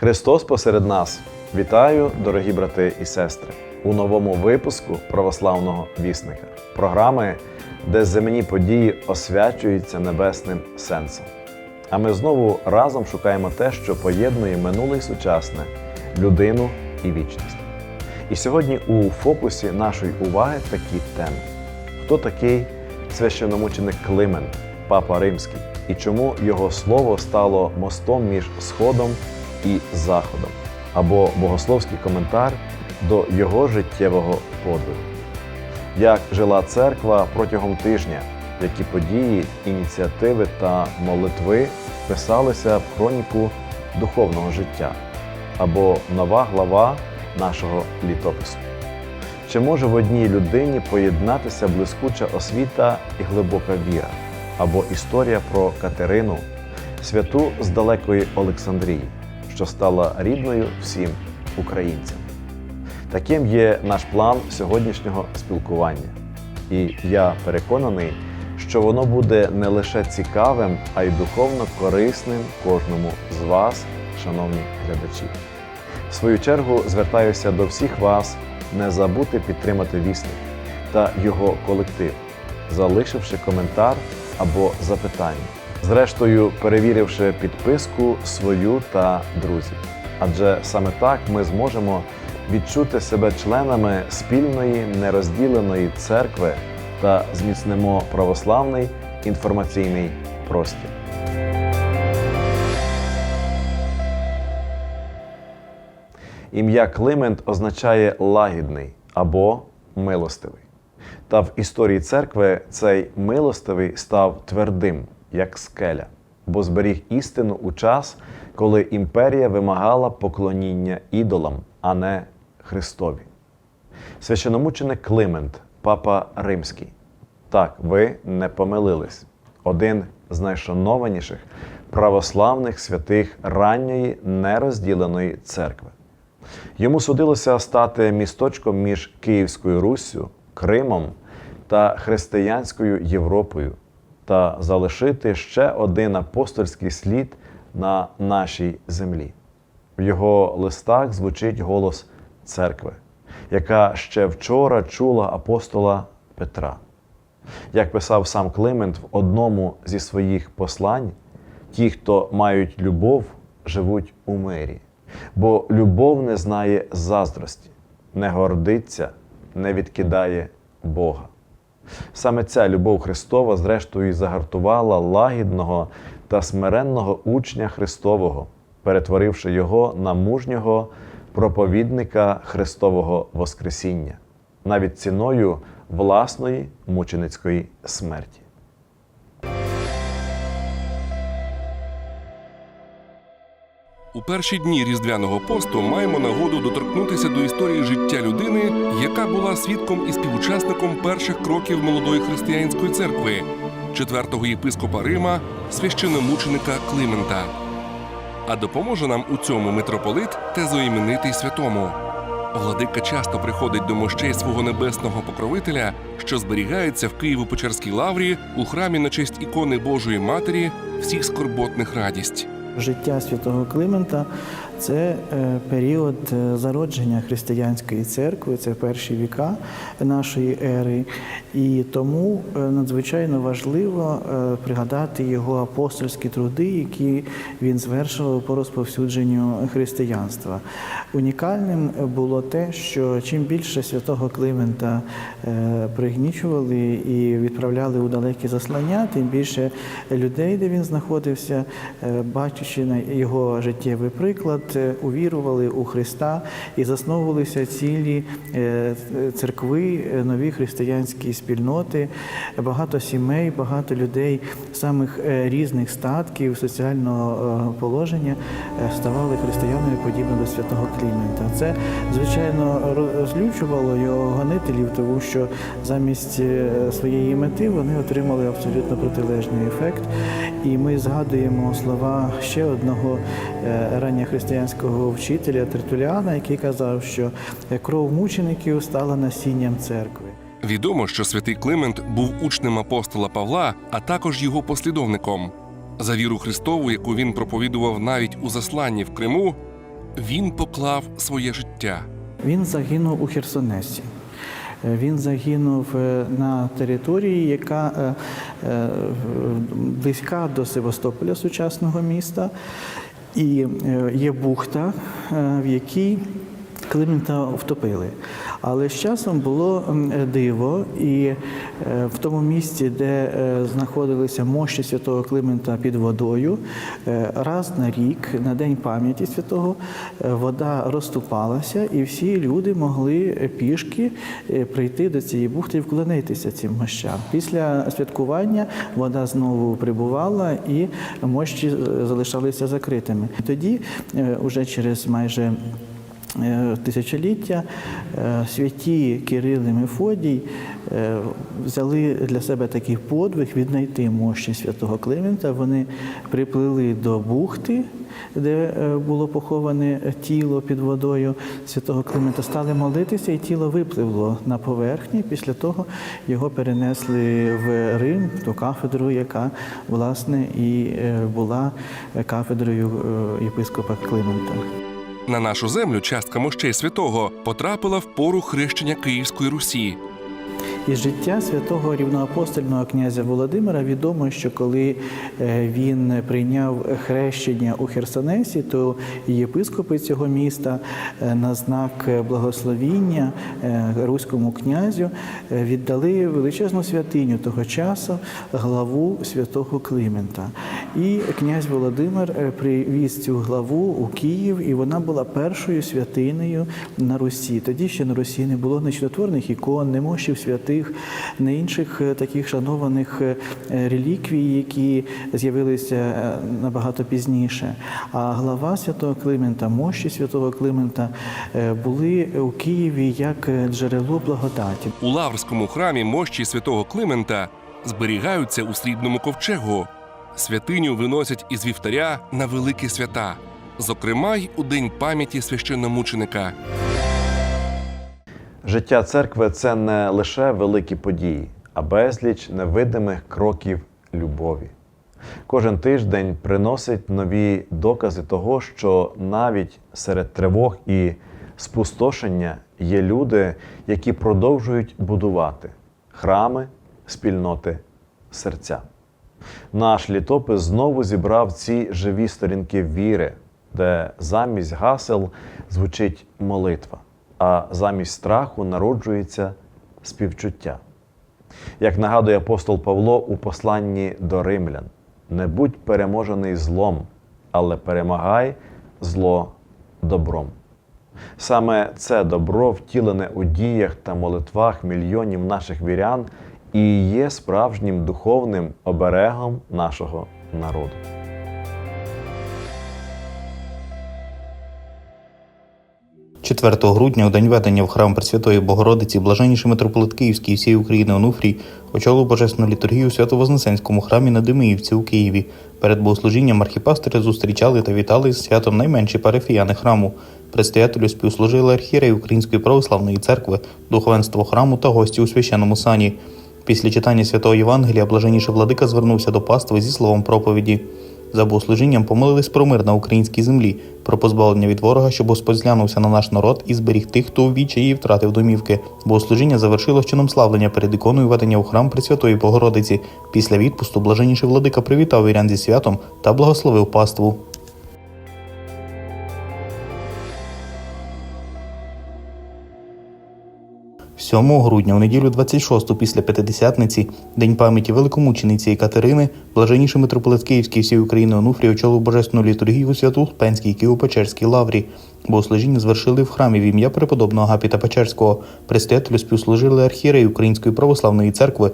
Христос посеред нас. Вітаю, дорогі брати і сестри, у новому випуску православного вісника, програми, де земні події освячуються небесним сенсом. А ми знову разом шукаємо те, що поєднує минуле і сучасне, людину і вічність. І сьогодні у фокусі нашої уваги такі теми: хто такий священомученик Климент, Папа Римський, і чому його слово стало мостом між Сходом і Заходом, або богословський коментар до його життєвого подвигу. Як жила церква протягом тижня, які події, ініціативи та молитви писалися в хроніку духовного життя, або нова глава нашого літопису. Чи може в одній людині поєднатися блискуча освіта і глибока віра, або історія про Катерину, святу з далекої Олександрії, що стала рідною всім українцям? Таким є наш план сьогоднішнього спілкування. І я переконаний, що воно буде не лише цікавим, а й духовно корисним кожному з вас, шановні глядачі. В свою чергу звертаюся до всіх вас не забути підтримати вісник та його колектив, залишивши коментар або запитання. Зрештою, перевіривши підписку свою та друзів. Адже саме так ми зможемо відчути себе членами спільної нерозділеної церкви та зміцнимо православний інформаційний простір. Ім'я Климент означає лагідний або милостивий. Та в історії церкви цей милостивий став твердим, як скеля, бо зберіг істину у час, коли імперія вимагала поклоніння ідолам, а не Христові. Священомученик Климент, папа Римський. Так, ви не помилились. Один з найшанованіших православних святих ранньої нерозділеної церкви. Йому судилося стати місточком між Київською Руссю, Кримом та християнською Європою та залишити ще один апостольський слід на нашій землі. В його листах звучить голос церкви, яка ще вчора чула апостола Петра. Як писав сам Климент в одному зі своїх послань, ті, хто мають любов, живуть у мирі, бо любов не знає заздрості, не гордиться, не відкидає Бога. Саме ця любов Христова, зрештою, і загартувала лагідного та смиренного учня Христового, перетворивши його на мужнього проповідника Христового Воскресіння, навіть ціною власної мученицької смерті. У перші дні різдвяного посту маємо нагоду доторкнутися до історії життя людини, яка була свідком і співучасником перших кроків молодої християнської церкви, четвертого єпископа Рима, священомученика Климента. А допоможе нам у цьому митрополит тезоіменитий святому. Владика часто приходить до мощей свого небесного покровителя, що зберігаються в Києво-Печерській лаврі у храмі на честь ікони Божої Матері всіх скорботних радість. Життя святого Климента це е, період е, зародження християнської церкви, це перші віка нашої ери, і тому е, надзвичайно важливо пригадати його апостольські труди, які він звершував по розповсюдженню християнства. Унікальним було те, що чим більше святого Климента пригнічували і відправляли у далекі заслання, тим більше людей, де він знаходився, бачачи його життєвий приклад, увірували у Христа і засновувалися цілі е, церкви, е, нові християнські спільноти, багато сімей, багато людей самих е, різних статків, соціального положення ставали християнами подібно до святого Клімента. Це, звичайно, розлючувало його гонителів, тому що замість своєї мети вони отримали абсолютно протилежний ефект. І ми згадуємо слова ще одного е, ранньохристиянського вчителя Тертуліана, який казав, що е, кров мучеників стала насінням церкви. Відомо, що святий Климент був учнем апостола Павла, а також його послідовником. За віру Христову, яку він проповідував навіть у засланні в Криму, він поклав своє життя. Він загинув у Херсонесі. Е, Він загинув е, на території, яка е, близька до Севастополя, сучасного міста, і є бухта, в якій Климента втопили. Але з часом було диво, і е, в тому місці, де е, знаходилися мощі святого Климента під водою, е, раз на рік, на день пам'яті святого, вода розступалася, і всі люди могли пішки прийти до цієї бухти і вклонитися цим мощам. Після святкування вода знову прибувала і мощі залишалися закритими. Тоді, е, уже через майже тисячоліття е, святі Кирил і Мефодій е, взяли для себе такий подвиг віднайти мощі святого Климента. Вони приплили до бухти, де е, було поховане тіло під водою святого Климента, стали молитися, і тіло випливло на поверхні. Після того його перенесли в Рим, ту кафедру, яка власне і е, була кафедрою е, єпископа Климента. На нашу землю частка мощей святого потрапила в пору хрещення Київської Русі. Із життя святого рівноапостольного князя Володимира відомо, що коли е, він прийняв хрещення у Херсонесі, то єпископи цього міста е, на знак благословіння е, руському князю віддали величезну святиню того часу главу святого Климента. І князь Володимир привіз цю главу у Київ, і вона була першою святинею на Русі. Тоді ще на Русі не було нечотворних ікон, не мощів святих, не інших е, таких шанованих е, реліквій, які з'явилися е, набагато пізніше. А глава святого Климента, мощі святого Климента були у Києві як джерело благодаті. У Лаврському храмі мощі святого Климента зберігаються у срібному ковчегу. Святиню виносять із вівтаря на великі свята, зокрема й у день пам'яті священномученика. Життя церкви це не лише великі події, а безліч невидимих кроків любові. Кожен тиждень приносить нові докази того, що навіть серед тривог і спустошення є люди, які продовжують будувати храми, спільноти, серця. Наш літопис знову зібрав ці живі сторінки віри, де замість гасел звучить молитва, а замість страху народжується співчуття. Як нагадує апостол Павло у посланні до римлян: не будь переможений злом, але перемагай зло добром. Саме це добро, втілене у діях та молитвах мільйонів наших вірян, і є справжнім духовним оберегом нашого народу. – 4 грудня у день ведення в храм Пресвятої Богородиці блаженніший митрополит Київський і всієї України Онуфрій очолив божественну літургію у Свято-Вознесенському храмі на Димиївці у Києві. Перед богослужінням архіпастери зустрічали та вітали з святом найменші парафіяни храму. Предстоятелю співслужили архієреї Української православної церкви, духовенство храму та гості у священному сані. Після читання святого Євангелія блаженніший владика звернувся до пастви зі словом проповіді. За богослужінням помолились про мир на українській землі, про позбавлення від ворога, щоб Господь зглянувся на наш народ і зберіг тих, хто у її втратив домівки. Богослужіння завершилось чином славлення перед іконою ведення у храм Пресвятої Богородиці. Після відпусту блаженніший владика привітав вірян зі святом та благословив паству. – 7 грудня, у неділю 26 після П'ятидесятниці, День пам'яті великомучениці Катерини, блаженніший митрополит Київський всієї України Онуфрій очолив божественну літургію у святу Успенській Києво-Печерській лаврі. Богослужіння звершили в храмі в ім'я преподобного Агапіта Печерського. Предстоятелю співслужили архієреї Української православної церкви,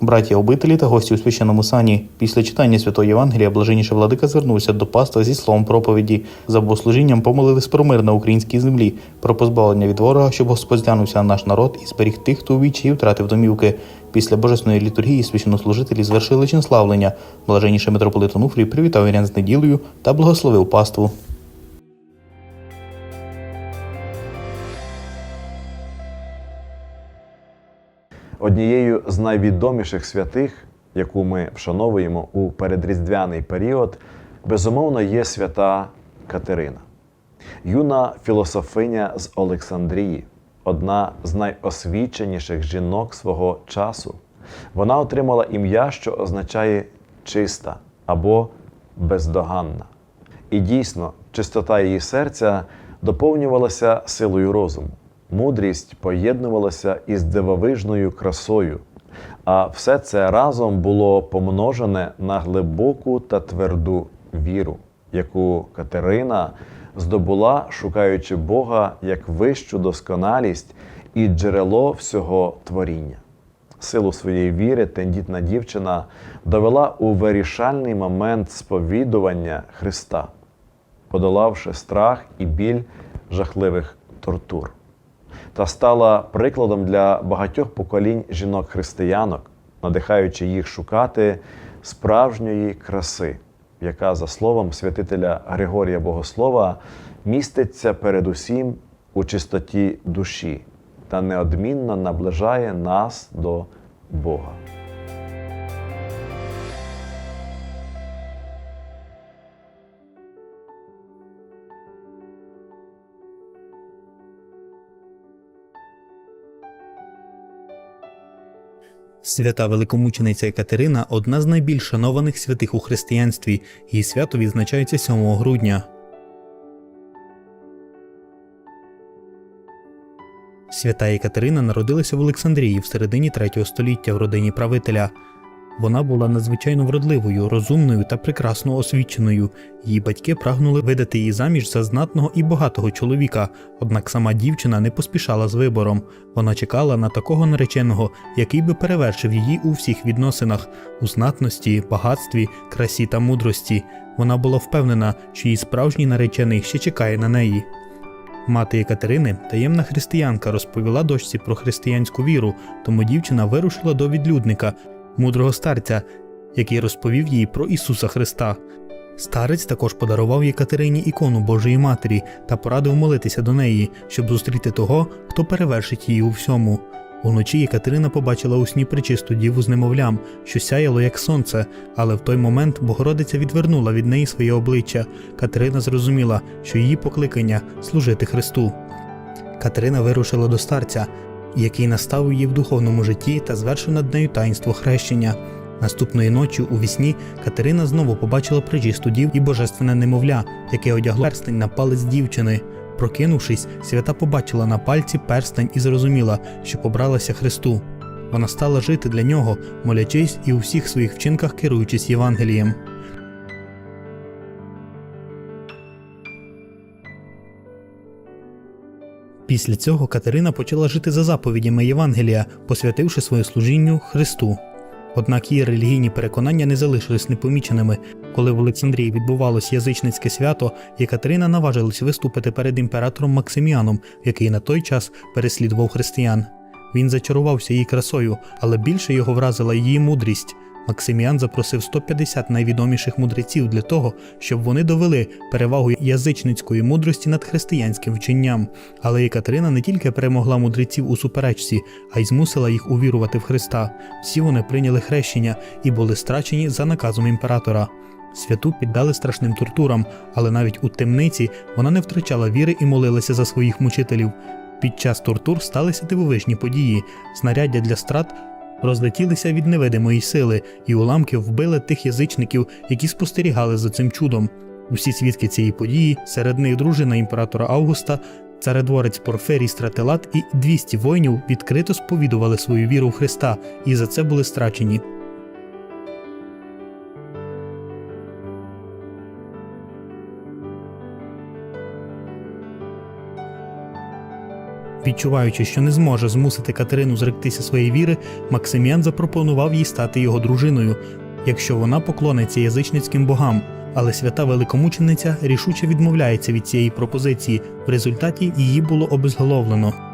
Браття обителі та гості у священному сані. Після читання святого Євангелія блаженніше владика звернувся до паства зі словом проповіді. За богослужінням помолились про мир на українській землі, про позбавлення від ворога, щоб Господь зглянувся на наш народ і зберіг тих, хто у вічі втратив домівки. Після божественної літургії священнослужителі звершили чин славлення. Блаженніше митрополит Онуфрій привітав вірян з неділею та благословив паству. Однією з найвідоміших святих, яку ми вшановуємо у передріздвяний період, безумовно є свята Катерина. Юна філософиня з Олександрії, одна з найосвіченіших жінок свого часу. Вона отримала ім'я, що означає чиста або бездоганна. І дійсно, чистота її серця доповнювалася силою розуму, мудрість поєднувалася із дивовижною красою, а все це разом було помножене на глибоку та тверду віру, яку Катерина здобула, шукаючи Бога як вищу досконалість і джерело всього творіння. Силу своєї віри тендітна дівчина довела у вирішальний момент сповідування Христа, подолавши страх і біль жахливих тортур, та стала прикладом для багатьох поколінь жінок-християнок, надихаючи їх шукати справжньої краси, яка, за словом святителя Григорія Богослова, міститься передусім у чистоті душі та неодмінно наближає нас до Бога. Свята великомучениця Екатерина одна з найбільш шанованих святих у християнстві. Її свято відзначається 7 грудня. Свята Екатерина народилася в Олександрії в середині 3 століття в родині правителя. Вона була надзвичайно вродливою, розумною та прекрасно освіченою. Її батьки прагнули видати її заміж за знатного і багатого чоловіка, однак сама дівчина не поспішала з вибором. Вона чекала на такого нареченого, який би перевершив її у всіх відносинах у знатності, багатстві, красі та мудрості. Вона була впевнена, що її справжній наречений ще чекає на неї. Мати Екатерини, таємна християнка, розповіла дочці про християнську віру, тому дівчина вирушила до відлюдника, мудрого старця, який розповів їй про Ісуса Христа. Старець також подарував Єкатерині ікону Божої Матері та порадив молитися до неї, щоб зустріти того, хто перевершить її у всьому. Уночі Єкатерина побачила у сні причисту діву з немовлям, що сяяло як сонце, але в той момент Богородиця відвернула від неї своє обличчя. Катерина зрозуміла, що її покликання служити Христу. Катерина вирушила до старця, який наставив її в духовному житті та звершив над нею таїнство хрещення. Наступної ночі у вісні Катерина знову побачила причисту дів і божественне немовля, яке одягло перстень на палець дівчини. Прокинувшись, свята побачила на пальці перстень і зрозуміла, що побралася Христу. Вона стала жити для нього, молячись і у всіх своїх вчинках керуючись Євангелієм. Після цього Катерина почала жити за заповідями Євангелія, посвятивши своє служінню Христу. Однак її релігійні переконання не залишились непоміченими. Коли в Олександрії відбувалось язичницьке свято, Єкатерина наважилась виступити перед імператором Максиміаном, який на той час переслідував християн. Він зачарувався її красою, але більше його вразила її мудрість. Максиміан запросив 150 найвідоміших мудреців для того, щоб вони довели перевагу язичницької мудрості над християнським вченням. Але Екатерина не тільки перемогла мудреців у суперечці, а й змусила їх увірувати в Христа. Всі вони прийняли хрещення і були страчені за наказом імператора. Святу піддали страшним тортурам, але навіть у темниці вона не втрачала віри і молилася за своїх мучителів. Під час тортур сталися дивовижні події. Знаряддя для страт розлетілися від невидимої сили, і уламки вбили тих язичників, які спостерігали за цим чудом. Усі свідки цієї події, серед них дружина імператора Августа, царедворець Порферій Стратилат і 200 воїнів відкрито сповідували свою віру в Христа і за це були страчені. Відчуваючи, що не зможе змусити Катерину зректися своєї віри, Максиміан запропонував їй стати його дружиною, якщо вона поклониться язичницьким богам. Але свята великомучениця рішуче відмовляється від цієї пропозиції. В результаті її було обезголовлено.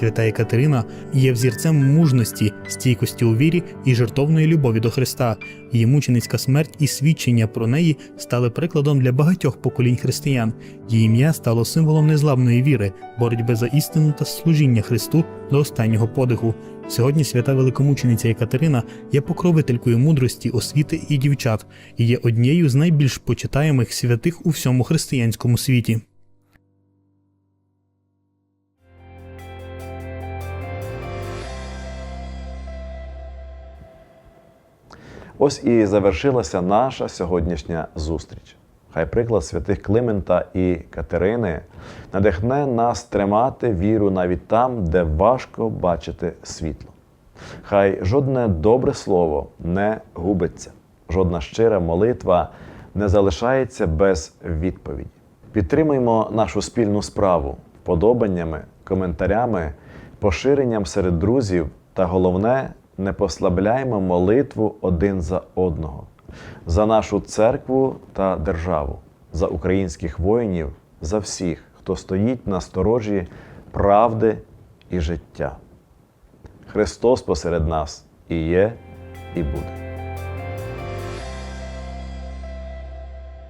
Свята Екатерина є взірцем мужності, стійкості у вірі і жертовної любові до Христа. Її мученицька смерть і свідчення про неї стали прикладом для багатьох поколінь християн. Її ім'я стало символом незламної віри, боротьби за істину та служіння Христу до останнього подиху. Сьогодні свята великомучениця Екатерина є покровителькою мудрості, освіти і дівчат і є однією з найбільш почитаємих святих у всьому християнському світі. Ось і завершилася наша сьогоднішня зустріч. Хай приклад святих Климента і Катерини надихне нас тримати віру навіть там, де важко бачити світло. Хай жодне добре слово не губиться, жодна щира молитва не залишається без відповіді. Підтримуємо нашу спільну справу вподобаннями, коментарями, поширенням серед друзів та головне, не послабляймо молитву один за одного, за нашу церкву та державу, за українських воїнів, за всіх, хто стоїть на сторожі правди і життя. Христос посеред нас і є, і буде.